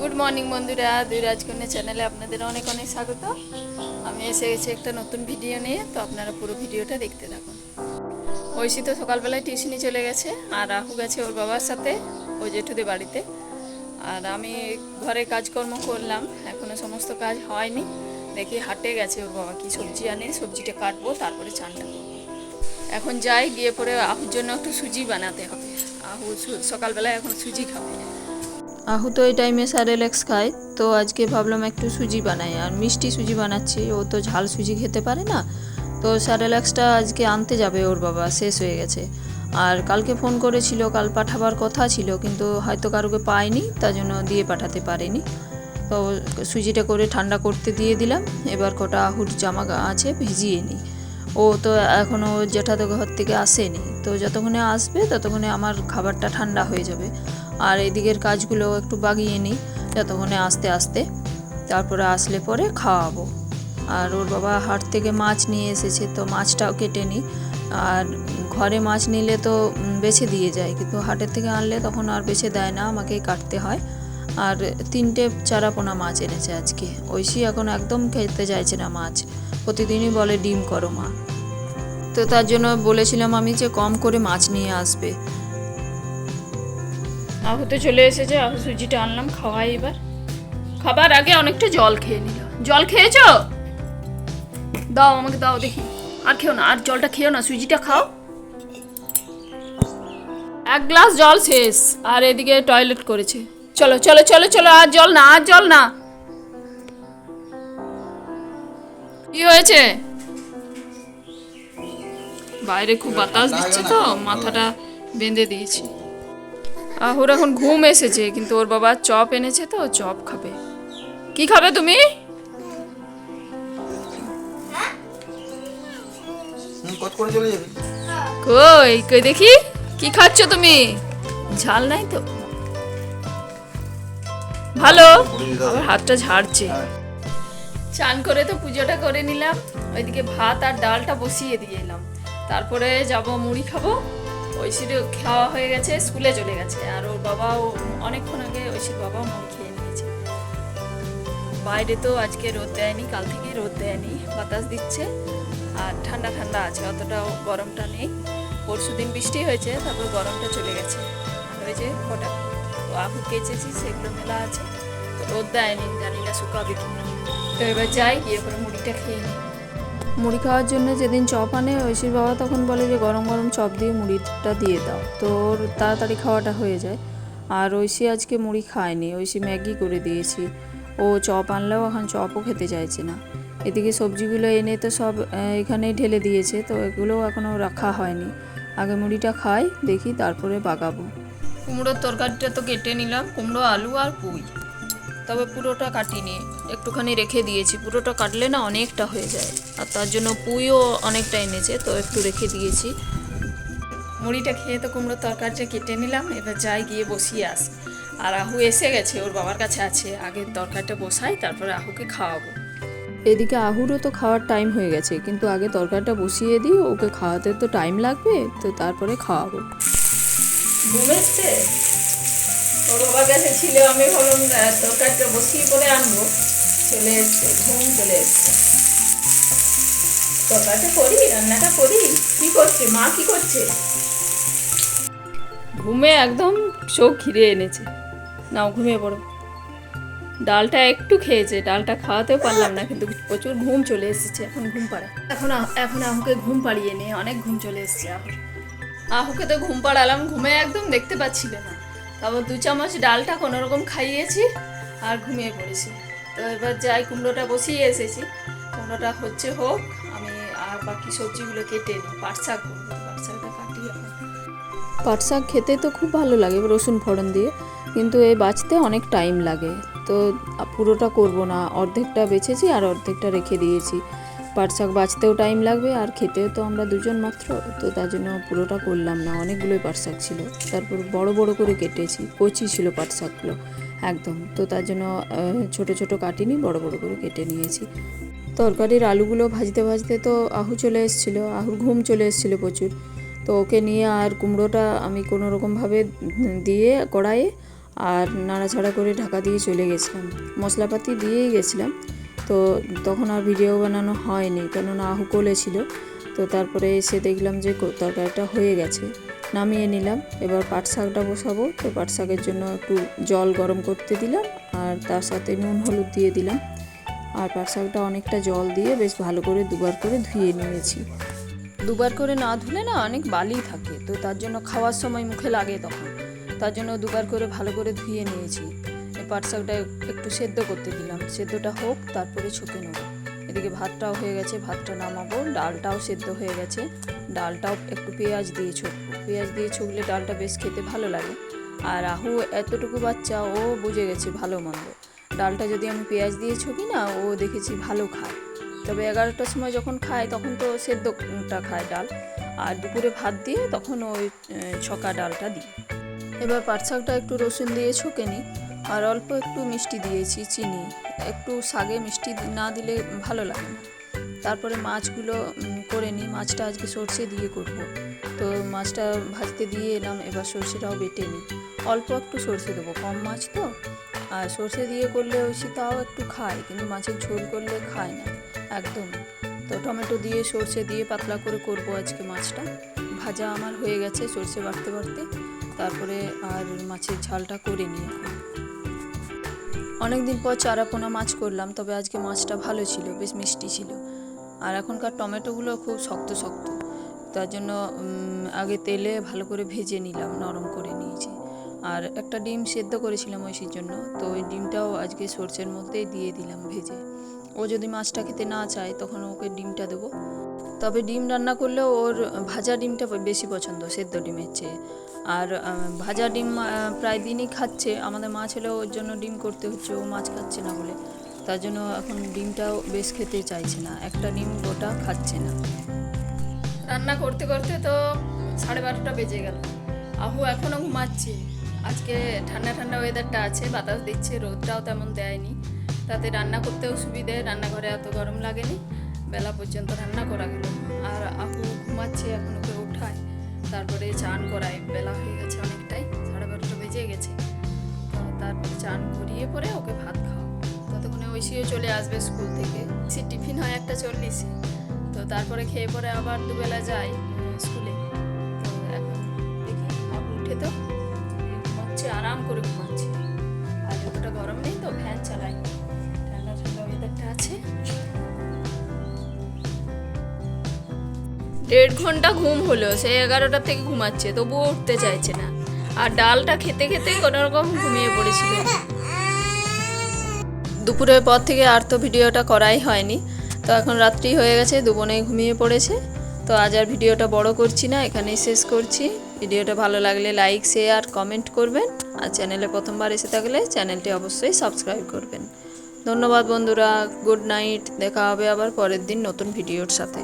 Good morning বন্ধুরা, দুই রাজকন্যা চ্যানেলে আপনাদের অনেক অনেক স্বাগত। আমি এসে গেছি একটা নতুন ভিডিও নিয়ে, তো আপনারা পুরো ভিডিওটা দেখতে থাকুন। ঐশী তো সকালবেলায় টিউশনি চলে গেছে, আর রাহু গেছে ওর বাবার সাথে, ও জেঠুদের বাড়িতে। আর আমি ঘরে কাজকর্ম করলাম, এখনও সমস্ত কাজ হয়নি। দেখি হাটে গেছে ওর বাবা, কি সবজি আনে, সবজিটা কাটবো, তারপরে চানটা এখন যাই, গিয়ে পরে আহুর জন্য একটু সুজি বানাতে হবে। আহু সকালবেলায় এখন সুজি খাবে। আহু তো এই টাইমে স্যারেলেক্স খায়, তো আজকে ভাবলাম একটু সুজি বানাই। আর মিষ্টি সুজি বানাচ্ছি, ও তো ঝাল সুজি খেতে পারে না। তো স্যারেলেক্সটা আজকে আনতে যাবে ওর বাবা, শেষ হয়ে গেছে। আর কালকে ফোন করেছিল, কাল পাঠাবার কথা ছিল, কিন্তু হয়তো কারোকে পায়নি, তার জন্য দিয়ে পাঠাতে পারেনি। তো সুজিটা করে ঠান্ডা করতে দিয়ে দিলাম, এবার কটা আহুর জামা আছে, ভিজিয়ে নিই। ও তো এখনও জেঠাদের ঘর থেকে আসেনি, তো যতক্ষণে আসবে ততক্ষণে আমার খাবারটা ঠান্ডা হয়ে যাবে। আর এদিকের কাজগুলো একটু বাগিয়ে নিই, যতক্ষণে আস্তে আস্তে। তারপরে আসলে পরে খাওয়াবো। আর ওর বাবা হাট থেকে মাছ নিয়ে এসেছে, তো মাছটাও কেটে নিই। আর ঘরে মাছ নিলে তো বেছে দিয়ে যায়, কিন্তু হাটের থেকে আনলে তখন আর বেছে দেয় না, আমাকেই কাটতে হয়। আর তিনটে চারাপোনা মাছ এনেছে আজকে। ঐশী এখন একদম খেতে চাইছে না মাছ। প্রতিদিনই বলে ডিম করো মা। তো তার জন্য বলেছিলাম আমি যে কম করে মাছ নিয়ে আসবে। আহু তো চলে এসেছে আহু সুজিটা আনলাম, খাওয়াই এবার। খাবার আগে অনেকটা জল খেয়ে নিল। জল খেয়েছো? দাও আমাকে, দাও দেখি। আর খেও না, আর জলটা খেও না, সুজিটা খাও। এক গ্লাস জল শেষ, আর এদিকে টয়লেট করেছে। চলো চলো চলো চলো, আর জল না, আর জল না। কি হয়েছে? বাইরে খুব বাতাস দিচ্ছে তো, মাথাটা বেঁধে দিয়েছি। আহুর এখন ঘুম এসেছে কিন্তু ওর বাবা চপ এনেছে তো চপ খাবে। কি খাবে তুমি? কই কই দেখি কি খাচ্ছ তুমি? ঝাল নাই তো? ভালো আবার হাতটা ঝাড়ছে। চান করে তো পুজোটা করে নিলাম ওইদিকে ভাত আর ডালটা বসিয়ে দিয়ে এলাম। তারপরে যাব মুড়ি খাব। ঐশীর খাওয়া হয়ে গেছে, স্কুলে চলে গেছে। আর ওর বাবাও অনেকক্ষণ আগে ঐশীর বাবাও মুড়ি খেয়ে নিয়েছে। বাইরে তো আজকে রোদ দেয়নি, কাল থেকে রোদ দেয়নি, বাতাস দিচ্ছে। আর ঠান্ডা ঠান্ডা আছে, অতটাও গরমটা নেই। পরশু দিন বৃষ্টি হয়েছে, তারপর গরমটা চলে গেছে। ওই যে কটা আহু কেচেছি, সেগুলো মেলা আছে। রোদ দেয়নি, জানি না শুকাবে কি তো এবার যাই, গিয়ে করে মুড়িটা খেয়ে নিই। মুড়ি খাওয়ার জন্য যেদিন চপ আনে ঐশীর বাবা তখন বলে যে গরম গরম চপ দিয়ে মুড়িটা দিয়ে দাও। তো তাড়াতাড়ি খাওয়াটা হয়ে যায়। আর ঐশী আজকে মুড়ি খায়নি। ঐশী ম্যাগি করে দিয়েছি। ও চপ আনলেও এখন চপও খেতে চাইছে না। এদিকে সবজিগুলো এনে তো সব এখানেই ঢেলে দিয়েছে। তো এগুলোও এখনও রাখা হয়নি। আগে মুড়িটা খাই, দেখি তারপরে বাগাবো। কুমড়োর তরকারিটা তো কেটে নিলাম। কুমড়ো, আলু আর পুঁই। তবে পুরোটা কাটিনি, একটুখানি রেখে দিয়েছি। পুরোটা কাটলে না অনেকটা হয়ে যায়। আর তার জন্য পুঁইও অনেকটা এনেছে, তো একটু রেখে দিয়েছি। মুড়িটা খেয়ে তো কুমড়োর তরকারিটা কেটে নিলাম, এবার যাই গিয়ে বসিয়ে আসি। আর আহু এসে গেছে, ওর বাবার কাছে আছে। আগে তরকারিটা বসাই, তারপরে আহুকে খাওয়াবো। এদিকে আহুরও তো খাওয়ার টাইম হয়ে গেছে, কিন্তু আগে তরকারিটা বসিয়ে দিই, ওকে খাওয়াতে তো টাইম লাগবে, তো তারপরে খাওয়াবো। ঘুম ওর বাবার কাছে ছিল, আমি ভাবলাম তরকারিটা বসিয়ে পরে আনব। চলে এসছে, ঘুম চলে এসছে। তরকারিটা করি, রান্নাটা করি, কি করছে? মা কি করছে? ঘুমে একদম চোখ ঘিরে এনেছে। নাও, ঘুমিয়ে পড়ো। ডালটা একটু খেয়েছে, ডালটা খাওয়াতেও পারলাম না, কিন্তু প্রচুর ঘুম চলে এসেছে, এখন ঘুম পাড়া। এখন এখন আহুকে ঘুম পাড়িয়ে নে, অনেক ঘুম চলে এসেছে আহুর। আহুকে তো ঘুম পাড়ালাম, ঘুমে একদম দেখতে পাচ্ছিল না। তারপর দু চামচ ডালটা কোনো রকম খাইয়েছি আর ঘুমিয়ে পড়েছি। তো এবার যাই, কুমড়োটা বসিয়ে এসেছি। কুমড়োটা হচ্ছে হোক, আমি আর বাকি সবজিগুলো কেটে নিই পাট শাক পাট শাকটা কাটি পাট শাক খেতে তো খুব ভালো লাগে, রসুন ফোড়ন দিয়ে, কিন্তু এই বাঁচতে অনেক টাইম লাগে। তো পুরোটা করব না, অর্ধেকটা বেছেছি আর অর্ধেকটা রেখে দিয়েছি। পাট শাক বাঁচতেও টাইম লাগবে আর খেতেও তো আমরা দুজন মাত্র। তো তার জন্য পুরোটা করলাম না, অনেকগুলোই পাট শাক ছিল। তারপর বড় বড় করে কেটেছি, কচি ছিল পাট শাকগুলো একদম। তো তার জন্য ছোট ছোট কাটিনি, বড় বড় করে কেটে নিয়েছি। তরকারির আলুগুলো ভাজতে ভাজতে তো আহু চলে এসেছিল আহুর ঘুম চলে এসেছিল প্রচুর। তো ওকে নিয়ে আর কুমড়োটা আমি কোনো রকমভাবে দিয়ে কড়াইয়ে আর নাড়াছাড়া করে ঢাকা দিয়ে চলে গেছিলাম। মশলাপাতি দিয়েই গেছিলাম। তো তখন আর ভিডিও বানানো হয়নি, কেননা আহু কোলে ছিল তো তারপরে এসে দেখলাম যে তরকারিটা হয়ে গেছে। নামিয়ে নিলাম, এবার পাট শাকটা বসাবো। তো পাট শাকের জন্য একটু জল গরম করতে দিলাম, আর তার সাথে নুন হলুদ দিয়ে দিলাম। আর পাট শাকটা অনেকটা জল দিয়ে বেশ ভালো করে দুবার করে ধুয়ে নিয়েছি। দুবার করে না ধুলে না অনেক বালি থাকে, তো তার জন্য খাওয়ার সময় মুখে লাগে তখন। তার জন্য দুবার করে ভালো করে ধুয়ে নিয়েছি। পাট শাকটা একটু সেদ্ধ করতে দিলাম। সেদ্ধটা হোক, তারপরে ছুকে নেব। এদিকে ভাতটাও হয়ে গেছে, ভাতটা নামাবো। ডালটাও সেদ্ধ হয়ে গেছে। ডালটাও একটু পেঁয়াজ দিয়ে ছুকবো। পেঁয়াজ দিয়ে ছুঁকলে ডালটা বেশ খেতে ভালো লাগে। আর আহু এতটুকু বাচ্চা, ও বুঝে গেছে ভালো মন্দ। ডালটা যদি আমি পেঁয়াজ দিয়ে ছুঁকি না, ও দেখেছি ভালো খায়। তবে এগারোটার সময় যখন খায়, তখন তো সেদ্ধটা খায় ডাল। আর দুপুরে ভাত দিয়ে তখন ওই ছকা ডালটা দিই। এবার পাট শাকটা একটু রসুন দিয়ে ছুঁকে নিই। আর অল্প একটু মিষ্টি দিয়েছি, চিনি। একটু শাগে মিষ্টি না দিলে ভালো লাগে না। তারপরে মাছগুলো করে নিই। মাছটা আজকে সর্ষে দিয়ে করব। তো মাছটা ভাজতে দিয়ে এলাম। এবার সর্ষেটাও বেটে নিই। অল্প একটু সর্ষে দেবো। কম মাছ তো। আর সর্ষে দিয়ে করলে ওই তাও একটু খায়, কিন্তু মাছের ঝোল করলে খায় না। একদম। তো টমেটো দিয়ে, সর্ষে দিয়ে পাতলা করে করব আজকে মাছটা। ভাজা আমার হয়ে গেছে সর্ষে বাড়তে বাড়তে তারপরে আর মাছের ঝালটা করে নিই এখন। অনেক দিন পর চারাপোনা মাছ করলাম, তবে আজকে মাছটা ভালো ছিল, বেশ মিষ্টি ছিল। আর এখনকার টমেটোগুলো খুব শক্ত শক্ত। তার জন্য আগে তেলে ভালো করে ভেজে নিলাম, নরম করে নিয়েছি। আর একটা ডিম সেদ্ধ করেছিলাম ঐশীর জন্য, তো ওই ডিমটাও আজকে সর্ষের মধ্যেই দিয়ে দিলাম ভেজে। ও যদি মাছটা খেতে না চায়, তখন ওকে ডিমটা দেবো। তবে ডিম রান্না করলে ওর ভাজা ডিমটা বেশি পছন্দ, সেদ্ধ ডিমের চেয়ে। আর ভাজা ডিম প্রায় দিনই খাচ্ছে। আমাদের মাছ হলেও ওর জন্য ডিম করতে হচ্ছে, ও মাছ খাচ্ছে না বলে। তার জন্য এখন ডিমটাও বেশ খেতে চাইছে না। একটা ডিম গোটা খাচ্ছে না। রান্না করতে করতে তো সাড়ে বারোটা বেজে গেল। আহু এখনও ঘুমাচ্ছে। আজকে ঠান্ডা ঠান্ডা ওয়েদারটা আছে, বাতাস দিচ্ছে, রোদটাও তেমন দেয়নি। তাতে রান্না করতেও সুবিধে, রান্নাঘরে এত গরম লাগেনি। বেলা পর্যন্ত রান্না করা গেল আর আপু ঘুমাচ্ছে এখন, ওকে উঠায়, তারপরে চান করায়। বেলা হয়ে গেছে অনেকটাই, সাড়ে বারোটা বেজে গেছে। তারপরে চান করিয়ে পরে ওকে ভাত খাওয়া ততক্ষণে ঐশীও চলে আসবে স্কুল থেকে। সে টিফিন হয় একটা চল্লিশে। তো তারপরে খেয়ে পরে আবার দুবেলা যাই স্কুলে। তো দেখি, আবু উঠে তো আরাম করে ঘুমাচ্ছে। আর যতটা গরম নেই তো, ফ্যান চালাই ঠান্ডা ঠান্ডা ওয়েদারটা আছে। দেড় ঘণ্টা ঘুম হলো সে এগারোটা থেকে ঘুমাচ্ছে, তবুও উঠতে চাইছে না। আর ডালটা খেতে খেতে কোনো রকম ঘুমিয়ে পড়েছিল। দুপুরের পর থেকে আর তো ভিডিওটা করাই হয়নি। তো এখন রাত্রি হয়ে গেছে, দুবনেই ঘুমিয়ে পড়েছে। তো আজ আর ভিডিওটা বড় করছি না, এখানেই শেষ করছি। ভিডিওটা ভালো লাগলে লাইক, শেয়ার, কমেন্ট করবেন। আর চ্যানেলে প্রথমবার এসে থাকলে চ্যানেলটি অবশ্যই সাবস্ক্রাইব করবেন। ধন্যবাদ বন্ধুরা, গুড নাইট, দেখা হবে আবার পরের দিন নতুন ভিডিওর সাথে।